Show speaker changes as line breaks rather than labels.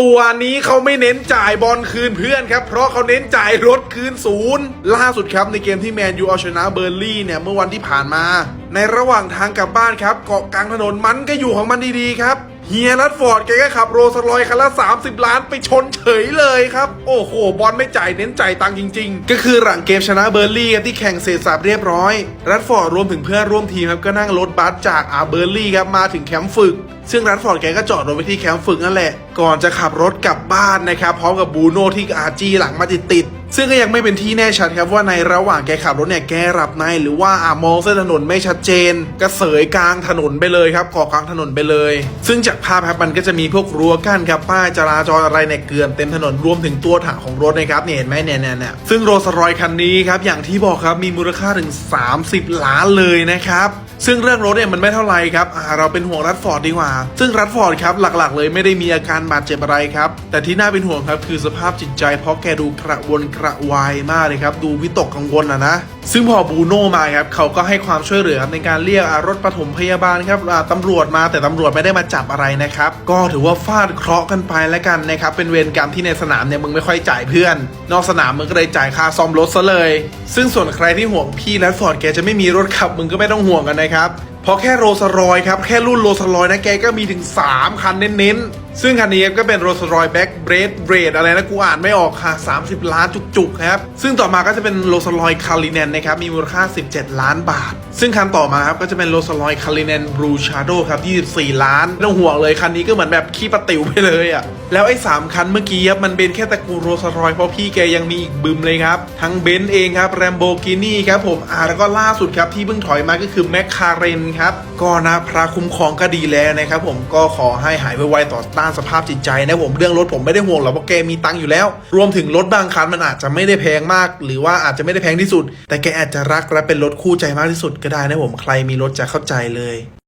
ตัวนี้เขาไม่เน้นจ่ายบอลคืนเพื่อนครับ เพราะเขาเน้นจ่ายรถคืนศูนย์ล่าสุดครับในเกมที่แมนยูเอาชนะเบอร์ลี่เนี่ยเมื่อวันที่ผ่านมา ในระหว่างทางกลับบ้านครับ เกาะกลางถนนมันก็อยู่ของมันดีๆครับ เฮียรัดฟอร์ดแกก็ขับโรลส์รอยคันละ 30 ล้านไปชนเฉยเลยครับ โอ้โห บอลไม่จ่ายเน้นจ่ายตังค์จริง ๆ ก็คือหลังเกมชนะเบอร์ลี่ที่แข่งเสร็จสับเรียบร้อย รัดฟอร์ดรวมถึงเพื่อนร่วมทีมครับ ก็นั่งรถบัสจากอาเบอร์ลี่ครับ มาถึงแคมป์ฝึก ซึ่งรัดฟอร์ดแกก็จอดรถไว้ที่แคมป์ฝึกนั่นแหละ ก่อนจะขับรถกลับบ้านนะครับพร้อมกับบูโน่ที่อาจีหลังมาติดๆ ซึ่งก็ยังไม่เป็นที่แน่ชัดครับว่าในระหว่างแกขับรถเนี่ยแกหลับในหรือว่าอามองเส้นถนนไม่ชัดเจนกระเสยกลางถนนไปเลยครับกาะกลางถนนไปเลย ซึ่งจากภาพครับมันก็จะมีพวกรั้วกั้นครับป้ายจราจรอะไรเนี่ยเกลื่อนเต็มถนนรวมถึงตัวถังของรถนะครับเนี่ยเห็นไหมเนี่ยเนี่ยเนี่ยซึ่งโรลส์รอยคันนี้ครับอย่างที่บอกครับมีมูลค่าถึง 30 ล้านเลยนะครับ ซึ่งเรื่องรถเนี่ยมันไม่เท่าไรครับเราเป็นห่วงรัดฟอร์ดดีกว่า ซึ่งรัดฟอร์ดครับหลักๆ เลยไม่ได้มีอาการบาดเจ็บอะไรครับแต่ที่น่าเป็นห่วงครับคือสภาพจิตใจเพราะแกดูกระวนกระวายมากเลยครับดูวิตกกังวลอะนะ ซึ่งพอบูโน่มาครับเขาก็ให้ความช่วยเหลือครับในการเรียกรถปฐมพยาบาลครับตำรวจมาแต่ตำรวจไม่ได้มาจับอะไรนะครับก็ถือว่าฟาดเคราะห์กันไปแล้วกันนะครับเป็นเวรกรรมที่ในสนามเนี่ยมึงไม่ค่อยจ่ายเพื่อน นอกสนามมึงก็เลยจ่ายค่าซ่อมรถซะเลย ซึ่งส่วนใครที่ห่วงพี่แรดฟอร์ดแกจะไม่มีรถขับมึงก็ไม่ต้องห่วงกันนะครับพราะแค่โรสรอยครับ แค่รุ่นโรสรอยนะแกก็มีถึง 3 คันเน้นๆ ซึ่งคันนี้ก็เป็นโรสรอยแบ็กเบรดเบรดอะไรนะ กูอ่านไม่ออกค่ะ 30 ล้านจุกๆ ครับ ซึ่งต่อมาก็จะเป็นโรสรอยคาริเนนนะครับ มีมูลค่า 17 ล้านบาท ซึ่งคันต่อมาครับ ก็จะเป็นโรสรอยคาริเนนบลูชาร์โดครับ 24 ล้านไม่ต้องห่วงเลย คันนี้ก็เหมือนแบบขี้ปะติ๋วไปเลยอะ่ะแล้วไอ้สามคันเมื่อกี้ครับมันเป็นแค่ตระกูลโรสรอยเพราะพี่แกยังมีอีกบึมเลยครับ ทั้งเบนซ์เองครับแรมโบกินี่ครับผมอ่าแล้วก็ล่าสุดครับที่เพิ่งถอยมาก็คือแมคคาเรนครับก็นะพระคุ้มครองก็ดีแล้วนะครับผมก็ขอให้หายไวๆต่อต้านสภาพจิตใจนะผมเรื่องรถผมไม่ได้ห่วงหรอกเพราะแกมีตังค์อยู่แล้ว รวมถึงรถบางคันมันอาจจะไม่ได้แพงมาก หรือว่าอาจจะไม่ได้แพงที่สุด แต่แกอาจจะรักและเป็นรถคู่ใจมากที่สุดก็ได้นะผมใครมีรถจะเข้าใจเลย